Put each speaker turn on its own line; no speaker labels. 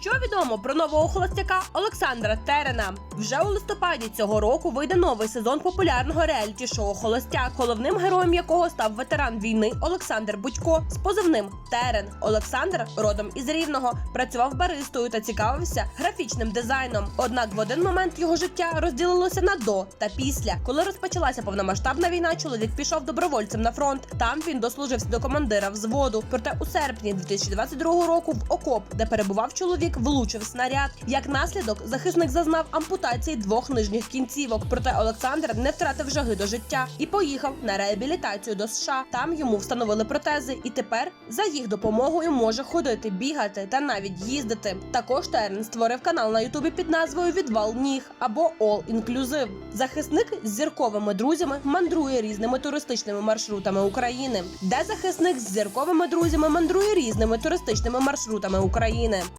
Що відомо про нового холостяка Олександра Терена? Вже у листопаді цього року вийде новий сезон популярного реаліті-шоу Холостяк, головним героєм якого став ветеран війни Олександр Будько з позивним Терен. Олександр, родом із Рівного, працював баристою та цікавився графічним дизайном. Однак в один момент його життя розділилося на до та після. Коли розпочалася повномасштабна війна, чоловік пішов добровольцем на фронт. Там він дослужився до командира взводу. Проте у серпні 2022 року в окоп, де перебував чоловік, влучив снаряд. Як наслідок, захисник зазнав ампутації двох нижніх кінцівок. Проте Олександр не втратив жаги до життя і поїхав на реабілітацію до США. Там йому встановили протези, і тепер за їх допомогою може ходити, бігати та навіть їздити. Також Терен створив канал на Ютубі під назвою Відвал ніг або All Inclusive. Захисник з зірковими друзями мандрує різними туристичними маршрутами України, де захисник з зірковими друзями мандрує різними туристичними маршрутами України.